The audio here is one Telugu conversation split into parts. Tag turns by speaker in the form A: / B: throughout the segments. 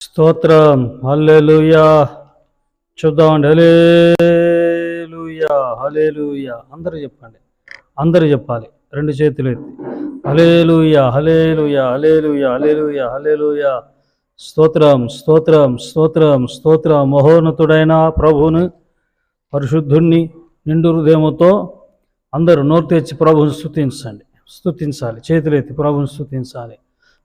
A: స్తోత్రం. హల్లెలుయా. చూద్దామండి. హలేలుయా హలేలుయా అందరూ చెప్పండి. అందరూ చెప్పాలి. రెండు చేతులు ఎత్తి. Hallelujah hallelujah hallelujah hallelujah hallelujah స్తోత్రం స్తోత్రం స్తోత్రం స్తోత్రం. మహోన్నతుడైన ప్రభువును పరిశుద్ధుణ్ణి నిండు హృదయముతో అందరూ నోరు తెచ్చి ప్రభువుని స్థుతించాలి చేతులు చేతులెత్తి ప్రభువుని స్తుతించాలి.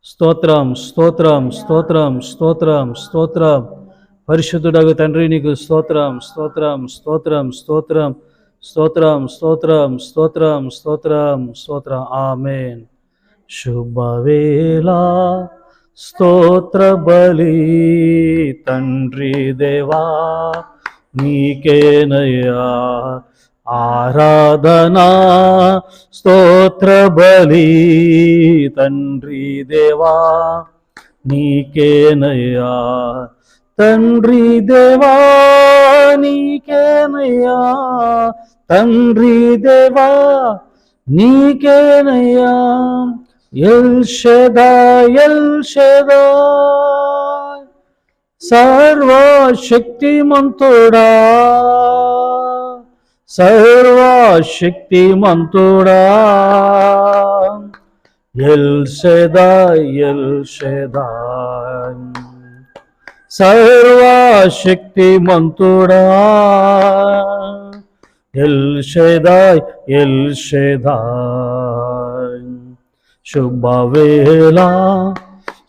A: స్తోత్రం స్తోత్రం స్తోత్రం స్తోత్రం స్తోత్రం. పరిశుద్ధుడగు తండ్రి నీకు స్తోత్రం స్తోత్రం స్తోత్రం స్తోత్రం. స్తోత్రం స్తోత్రం స్తోత్రం స్తోత్రం స్తోత్రం. ఆమెన్. శుభవేళ. స్తోత్ర బలి తండ్రి దేవా నీకేనయ్యా. ఆరాధనా స్తోత్ర బలి తండ్రి దేవా నీకేనయ్యా తండ్రి దేవా నీకేనయ్యా తండ్రి దేవా నీకేనయ్యా ఎల్ షదా ఎల్ షదా. సర్వశక్తిమంతుడా. സർവശക്തിമന്തുടാ എൽ ഷെദായ് എൽ ഷെദായ് സർവശക്തിമന്തുടാ എൽ ഷെദായ് എൽ ഷെദായ് ശുഭവേല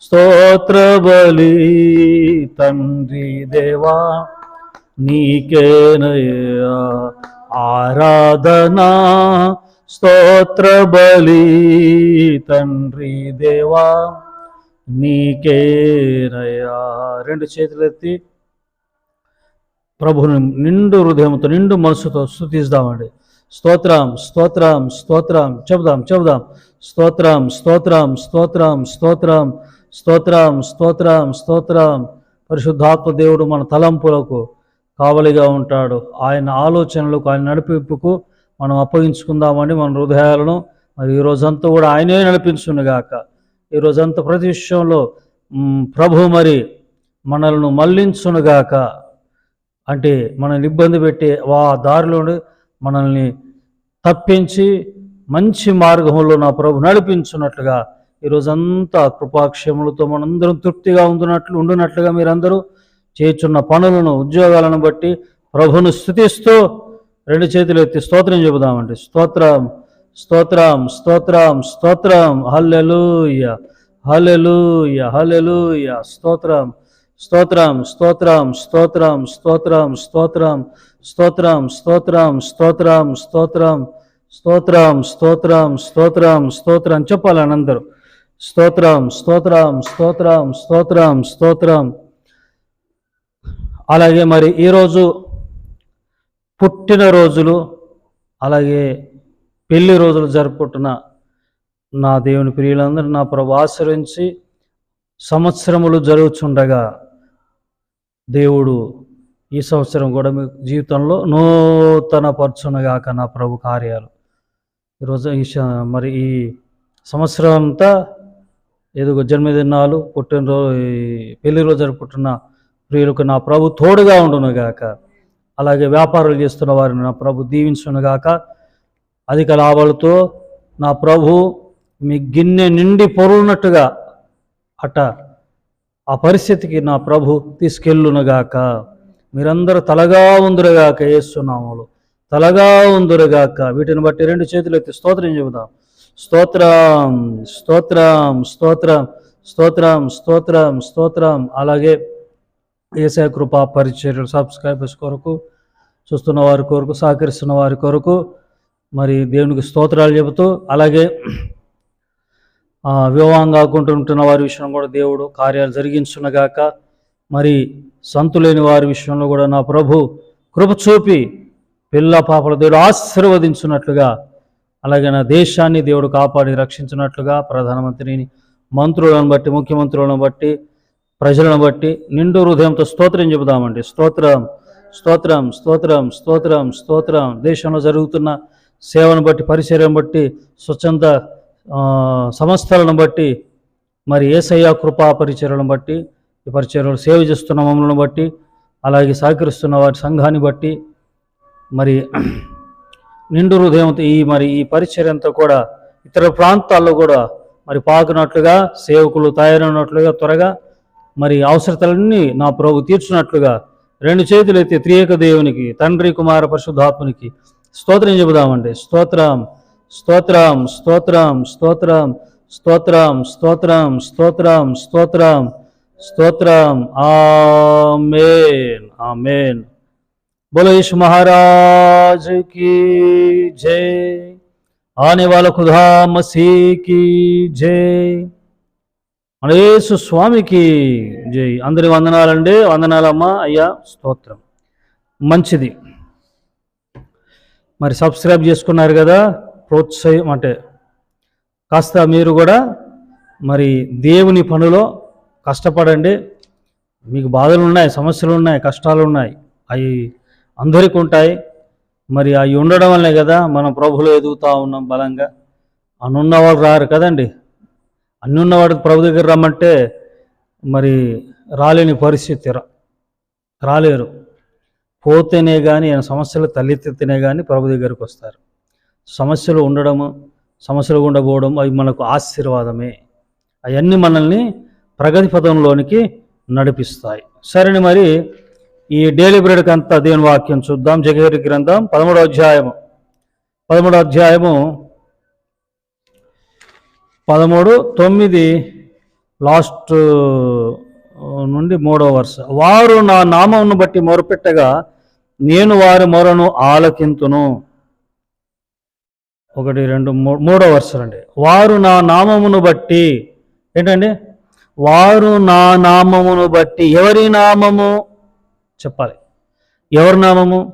A: స్తోత్రబలి తండ్రి దేవా నీకేనయ్యా ఆరాధనా స్తోత్ర బలి తండ్రి దేవా నీకేరయా రెండు చేతులెత్తి ప్రభుని నిండు హృదయంతో నిండు మనసుతో స్థుతిస్తామండి స్తోత్రం స్తోత్రం స్తోత్రం చెబుదాం చెబుదాం. స్తోత్రం స్తోత్రం స్తోత్రం స్తోత్రం స్తోత్రం స్తోత్రం స్తోత్రం. పరిశుద్ధాత్మ దేవుడు మన తలంపులకు కావలిగా ఉంటాడు. ఆయన ఆలోచనలకు ఆయన నడిపింపుకు మనం అప్పగించుకుందామని మన హృదయాలను. మరి ఈ రోజంతా కూడా ఆయనే నడిపించునుగాక. ఈ రోజంతా ప్రతి విషయంలో ప్రభు మరి మనల్ని మళ్ళించునుగాక అంటే మనల్ని ఇబ్బంది పెట్టి ఆ దారిలో మనల్ని తప్పించి మంచి మార్గంలో నా ప్రభు నడిపించున్నట్లుగా ఈరోజంతా కృపాక్షములతో మనందరం తృప్తిగా ఉండునట్లు ఉండునట్లుగా మీరందరూ చేయుచున్న పనులను ఉద్యోగాలను బట్టి ప్రభును స్థుతిస్తూ రెండు చేతులు ఎత్తి స్తోత్రం చెబుదామండి స్తోత్రం స్తోత్రం స్తోత్రం స్తోత్రం హల్లెలూయ హల్లెలూయ హల్లెలూయ స్తోత్రం స్తోత్రం స్తోత్రం స్తోత్రం స్తోత్రం స్తోత్రం స్తోత్రం స్తోత్రం స్తోత్రం స్తోత్రం స్తోత్రం స్తోత్రం స్తోత్రం స్తోత్రం చెప్పాలని అందరూ స్తోత్రం స్తోత్రం స్తోత్రం స్తోత్రం స్తోత్రం అలాగే మరి ఈరోజు పుట్టినరోజులు అలాగే పెళ్ళి రోజులు జరుపుకుంటున్న నా దేవుని ప్రియులందరూ నా ప్రభు ఆశ్రయించి సంవత్సరములు జరుగుచుండగా దేవుడు ఈ సంవత్సరం కూడా మీ జీవితంలో నూతన పరచునగాక నా ప్రభు కార్యాలు. ఈరోజు ఈ మరి ఈ సంవత్సరం అంతా ఏదో జన్మదినాలు పుట్టినరోజు పెళ్ళి రోజు జరుపుకుంటున్న ప్రియులకు నా ప్రభు తోడుగా ఉండునుగాక. అలాగే వ్యాపారాలు చేస్తున్న వారిని నా ప్రభు దీవించునుగాక. అధిక లాభాలతో నా ప్రభు మీ గిన్నె నిండి పొరున్నట్టుగా అట ఆ పరిస్థితికి నా ప్రభు తీసుకెళ్ళునుగాక. మీరందరూ తలగా ఉందిరుగాక ఏస్తున్నాములు తలగా ఉందిరుగాక. వీటిని బట్టి రెండు చేతులు ఎత్తి స్తోత్రం చెబుదాం. స్తోత్రం స్తోత్రం స్తోత్రం స్తోత్రం స్తోత్రం స్తోత్రం. అలాగే ఏసయ కృపా పరిచర్యలు సబ్స్క్రైబర్స్ కొరకు చూస్తున్న వారి కొరకు సహకరిస్తున్న వారి కొరకు మరి దేవునికి స్తోత్రాలు చెబుతూ అలాగే ఆ, వివాహం కాకుంటుంటున్న వారి విషయంలో కూడా దేవుడు కార్యాలు జరిగించునగాక మరి సంతులేని వారి విషయంలో కూడా నా ప్రభు కృప చూపి పిల్ల పాపల దేవుడు ఆశీర్వదించున్నట్లుగా అలాగే నా దేశాన్ని దేవుడు కాపాడి రక్షించినట్లుగా ప్రధానమంత్రిని మంత్రులను బట్టి ముఖ్యమంత్రులను బట్టి ప్రజలను బట్టి నిండు హృదయంతో స్తోత్రం చెబుదామండి. స్తోత్రం స్తోత్రం స్తోత్రం స్తోత్రం స్తోత్రం. దేశంలో జరుగుతున్న సేవను బట్టి పరిచర్యను బట్టి స్వచ్ఛంద సంస్థలను బట్టి మరి ఏసయ్య కృపా పరిచర్యలను బట్టి ఈ పరిచర్యలు సేవ చేస్తున్న మమ్మల్ని బట్టి అలాగే సహకరిస్తున్న వారి సంఘాన్ని బట్టి మరి నిండు హృదయంతో ఈ మరి ఈ పరిచర్యంతో కూడా ఇతర ప్రాంతాల్లో కూడా మరి పాకునట్లుగా సేవకులు తయారైనట్లుగా త్వరగా మరి అవసరతలన్నీ నా ప్రభు తీర్చినట్లుగా రెండు చేతులు ఎత్తి త్రియేక దేవునికి తండ్రి కుమార పరిశుద్ధాత్మునికి స్తోత్రం చెబుదామండి స్తోత్రం స్తోత్రం స్తోత్రం స్తోత్రం స్తోత్రం స్తోత్రం స్తోత్రం స్తోత్రం స్తోత్రం ఆమేన్ ఆమేన్ बोलो यीशु महाराज की जय आने वाला खुदा मसीह की జై మన యేసు స్వామికి జై. అందరి వందనాలండి. వందనాలమ్మా. అయ్యా స్తోత్రం. మంచిది. మరి సబ్స్క్రైబ్ చేసుకున్నారు కదా? ప్రోత్సాహం అంటే కాస్త మీరు కూడా మరి దేవుని పనిలో కష్టపడండి. మీకు బాధలు ఉన్నాయి సమస్యలు ఉన్నాయి కష్టాలు ఉన్నాయి. అవి అందరికీ ఉంటాయి. మరి అవి ఉండడం వల్లే కదా మనం ప్రభులో ఎదుగుతూ ఉన్నాం బలంగా. అని వాళ్ళు రారు కదండి. అన్ని ఉన్నవాడికి ప్రభు దగ్గర రమ్మంటే మరి రాలేని పరిస్థితి రా రాలేరు. పోతేనే కానీ ఆయన సమస్యలు తలెత్తితేనే కానీ ప్రభు దగ్గరికి వస్తారు. సమస్యలు ఉండడము సమస్యలు ఉండబోవడం అవి మనకు ఆశీర్వాదమే. అవన్నీ మనల్ని ప్రగతి పదంలోనికి నడిపిస్తాయి. సరేని మరి ఈ డైలీ బ్రెడ్కి అంతా దేవుని వాక్యం చూద్దాం. జగహరి గ్రంథం పదమూడో అధ్యాయము. పదమూడో అధ్యాయము పదమూడు తొమ్మిది లాస్ట్ నుండి మూడో వరుస. వారు నా నామమును బట్టి మొరపెట్టగా నేను వారి మొరను ఆలకింతును. ఒకటి రెండు మూ- మూడో వరుస అండి వారు నా నామమును బట్టి ఏంటండి? వారు నా నామమును బట్టి ఎవరి నామము? చెప్పాలి. ఎవరి నామము?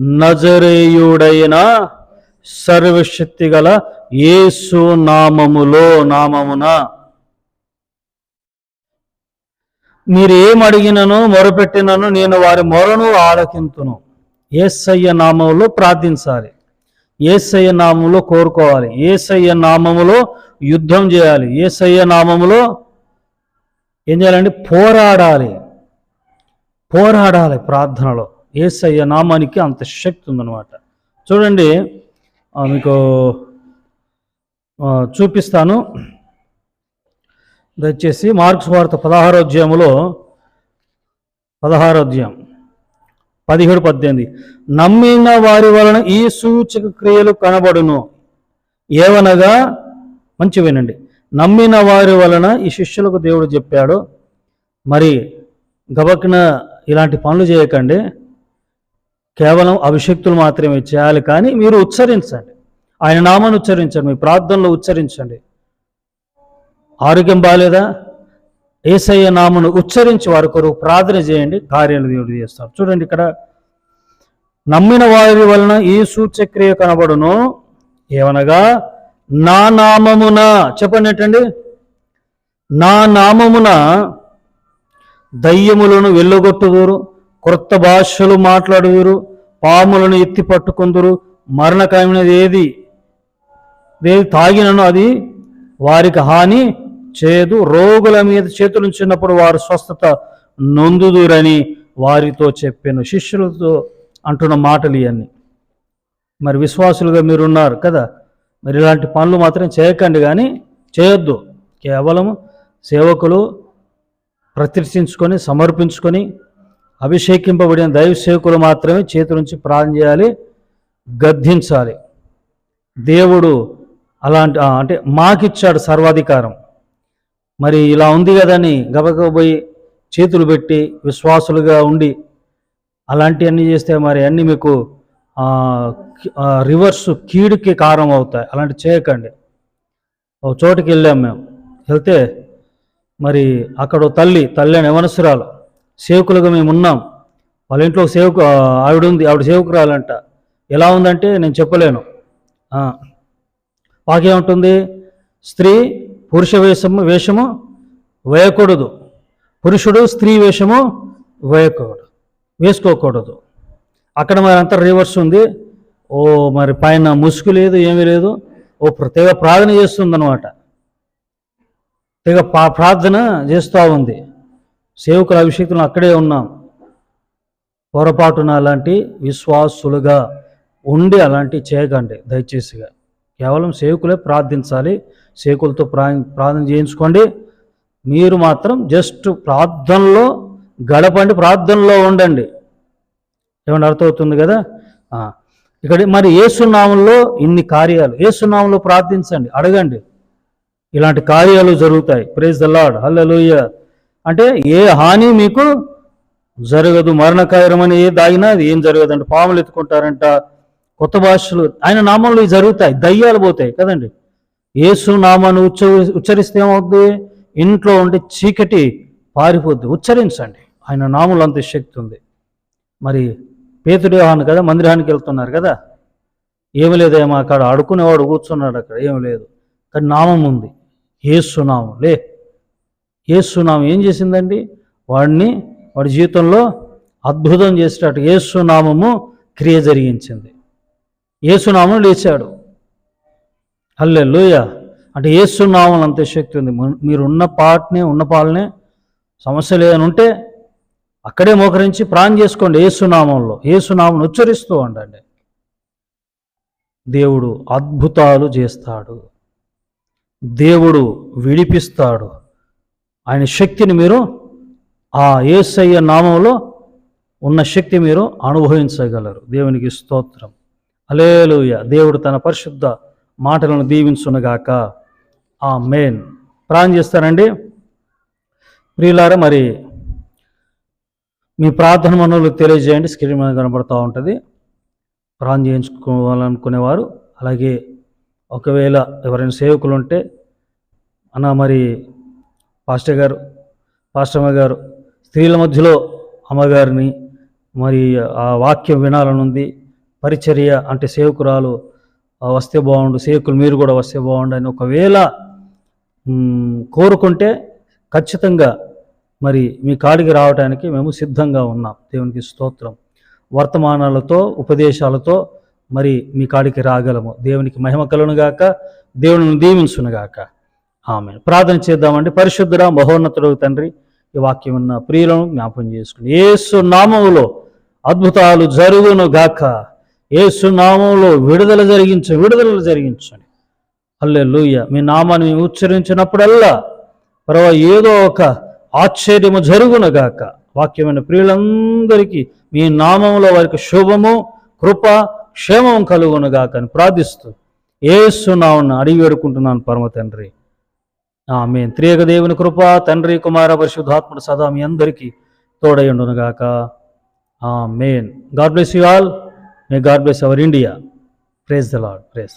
A: నజరేయుడైన సర్వశక్తి గల యేసు నామములో నామమున. మీరు ఏం అడిగినను మొరపెట్టినను నేను వారి మొరను ఆలకింతును. ఏసయ్య నామములో ప్రార్థించాలి. ఏసయ్య నామములో కోరుకోవాలి. ఏసయ్య నామములో యుద్ధం చేయాలి. ఏసయ్య నామములో ఏం చేయాలండి పోరాడాలి. పోరాడాలి ప్రార్థనలో. ఏసయ్య నామానికి అంత శక్తి ఉందన్నమాట. చూడండి మీకు చూపిస్తాను. దయచేసి మార్క్స్ వార్త పదహారో అధ్యాయములో పదహారో అధ్యాయం పదిహేడు పద్దెనిమిది. నమ్మిన వారి వలన ఈ సూచక క్రియలు కనబడును. ఏవనగా మంచి వినండి. నమ్మిన వారి వలన ఈ శిష్యులకు దేవుడు చెప్పాడు. మరి గబక్కిన ఇలాంటి పనులు చేయకండి. కేవలం అభిషక్తులు మాత్రమే చేయాలి కానీ మీరు ఉచ్చరించండి. ఆయన నామాన్ని ఉచ్చరించండి. మీ ప్రార్థనలో ఉచ్చరించండి. ఆరోగ్యం బాగాలేదా? ఏసయ్య నామను ఉచ్చరించి వారి కొరకు ప్రార్థన చేయండి. కార్యాలు దేవుడు చేస్తారు చూడండి ఇక్కడ. నమ్మిన వారి వలన ఈ సూచక్రియ కనబడును. ఏమనగా? నా నామమున. చెప్పండి ఏంటండి? నా నామమున దయ్యములను వెళ్ళగొట్టుదురు. క్రొత్త భాషలు మాట్లాడుదురు పాములను ఎత్తి పట్టుకుందురు మరణకరమైనది ఏది ఏది తాగినను అది వారికి హాని చేయదు రోగుల మీద చేతులుంచినప్పుడు వారు స్వస్థత నొందుదురని వారితో చెప్పాను. శిష్యులతో అంటున్న మాటలు ఇవన్నీ. మరి విశ్వాసులుగా మీరు ఉన్నారు కదా? మరి ఇలాంటి పనులు మాత్రం చేయకండి కానీ చేయొద్దు. కేవలం సేవకులు ప్రతిష్ఠించుకొని సమర్పించుకొని అభిషేకింపబడిన దైవ సేవకులు మాత్రమే చేతి నుంచి ప్రార్థన చేయాలి గద్దించాలి. దేవుడు అలాంటి అంటే మాకిచ్చాడు సర్వాధికారం. మరి ఇలా ఉంది కదని గబగబోయి చేతులు పెట్టి విశ్వాసులుగా ఉండి అలాంటివన్నీ చేస్తే మరి అన్నీ మీకు రివర్స్ కీడుకి కారణం అవుతాయి. అలాంటి చేయకండి. ఒక చోటుకి వెళ్ళాం మేము. వెళ్తే మరి అక్కడ తల్లి తల్లి అని యవనసురాలు సేవకులుగా మేము ఉన్నాం. వాళ్ళ ఇంట్లో సేవకు ఆవిడ ఉంది. ఆవిడ సేవకురాలంట ఎలా ఉందంటే నేను చెప్పలేను. వాకేముంటుంది స్త్రీ పురుష వేషము వేషము వేయకూడదు. పురుషుడు స్త్రీ వేషము వేయకూడదు. వేసుకోకూడదు. అక్కడ మరి అంతా రివర్స్ ఉంది. ఓ మరి పైన ముసుగు లేదు ఏమీ లేదు. ఓ ప్ర- తెగ ప్రార్థన చేస్తుందన్నమాట. తెగ ప్రార్థన చేస్తూ ఉంది. సేవకుల అభిషేకులను అక్కడే ఉన్నాం. పొరపాటున అలాంటి విశ్వాసులుగా ఉండి అలాంటి చేయకండి దయచేసిగా. కేవలం సేవకులే ప్రార్థించాలి సేవకులతో ప్రా ప్రార్థన చేయించుకోండి. మీరు మాత్రం జస్ట్ ప్రార్థనలో గడపండి ప్రార్థనలో ఉండండి. ఏమన్నా అర్థమవుతుంది కదా? ఇక్కడ మరి ఏసునామంలో ఇన్ని కార్యాలు. ఏసునామంలో ప్రార్థించండి అడగండి. ఇలాంటి కార్యాలు జరుగుతాయి. ప్రేజ్ ద లాడ్ హల్లెలూయ అంటే ఏ హాని మీకు జరగదు. మరణకాయరమని ఏ దాగినా అది ఏం జరగదు అంటే పాములు ఎత్తుకుంటారంట. కొత్త భాషలు. ఆయన నామంలో జరుగుతాయి. దయ్యాలు పోతాయి కదండి. యేసు నామాన్ని ఉచ్చ ఉచ్చరిస్తే ఏమవుద్ది? ఇంట్లో ఉండే చీకటి పారిపోద్ది. ఉచ్చరించండి. ఆయన నాములు అంత శక్తి ఉంది. మరి పేతుడు కదా మందిరానికి వెళ్తున్నారు కదా. ఏమి లేదేమో అక్కడ ఆడుకునేవాడు కూర్చున్నాడు అక్కడ. ఏమి లేదు. కానీ నామం ఉంది. ఏసునామం లే ఏసునామం ఏం చేసిందండి? వాడిని వాడి జీవితంలో అద్భుతం చేసేటట్టు ఏసునామము క్రియ జరిగించింది. ఏసునామం లేచాడు. హల్లే లోయ అంటే ఏసునామం అంతే శక్తి ఉంది. మీరు ఉన్న పాటనే ఉన్న పాలనే సమస్య లేదని ఉంటే అక్కడే మోకరించి ప్రాణం చేసుకోండి ఏసునామంలో ఏసునామం ఉచ్చరిస్తూ ఉండండి. దేవుడు అద్భుతాలు చేస్తాడు. దేవుడు విడిపిస్తాడు. ఆయన శక్తిని మీరు ఆ ఏసయ్య నామంలో ఉన్న శక్తి మీరు అనుభవించగలరు. దేవునికి స్తోత్రం. అలేలుయ దేవుడు తన పరిశుద్ధ మాటలను దీవించునుగాక. ఆ మెయిన్ ప్రాణం చేస్తారండి. ప్రియులారా మరి మీ ప్రార్థన మనవులు తెలియజేయండి. స్క్రీన్ మీద కనబడుతూ ఉంటుంది. ప్రాణం చేయించుకోవాలనుకునేవారు. అలాగే ఒకవేళ ఎవరైనా సేవకులు ఉంటే అన్న మరి పాస్టర్ గారు పాస్టర్ గారు స్త్రీల మధ్యలో అమ్మగారిని మరి ఆ వాక్యం వినాలనుంది. పరిచర్య అంటే సేవకురాలు వస్తే బాగుండు సేవకులు మీరు కూడా వస్తే బాగుండు అని ఒకవేళ కోరుకుంటే ఖచ్చితంగా మరి మీ కాడికి రావడానికి మేము సిద్ధంగా ఉన్నాం. దేవునికి స్తోత్రం. వర్తమానాలతో ఉపదేశాలతో మరి మీ కాడికి రాగలము. దేవునికి మహిమ కలునుగాక దేవుని దీవించునుగాక. ఆమె ప్రార్థన చేద్దామండి. పరిశుద్ధుడ మహోన్నతుడు తండ్రి ఈ వాక్యం ఉన్న ప్రియులను జ్ఞాపం చేసుకుని ఏసు నామములో అద్భుతాలు జరుగును గాక. ఏసు నామంలో విడుదల జరిగించు విడుదలలు జరిగించండి హల్లెలూయ. మీ నామాన్ని ఉచ్చరించినప్పుడల్లా పరవ ఏదో ఒక ఆశ్చర్యము జరుగునగాక వాక్యమైన ప్రియులందరికీ మీ నామంలో వారికి శుభము కృప క్షేమం కలుగునుగాక అని ప్రార్థిస్తూ ఏసునామను అడిగి వేడుకుంటున్నాను పరమ తండ్రి. ఆమె త్రియక దేవుని కృప తండ్రి కుమార పరిశుద్ధాత్ముడు సదా మీ అందరికీ తోడయుండునుగాక amen God bless you all. May God bless our India. Praise the lord praise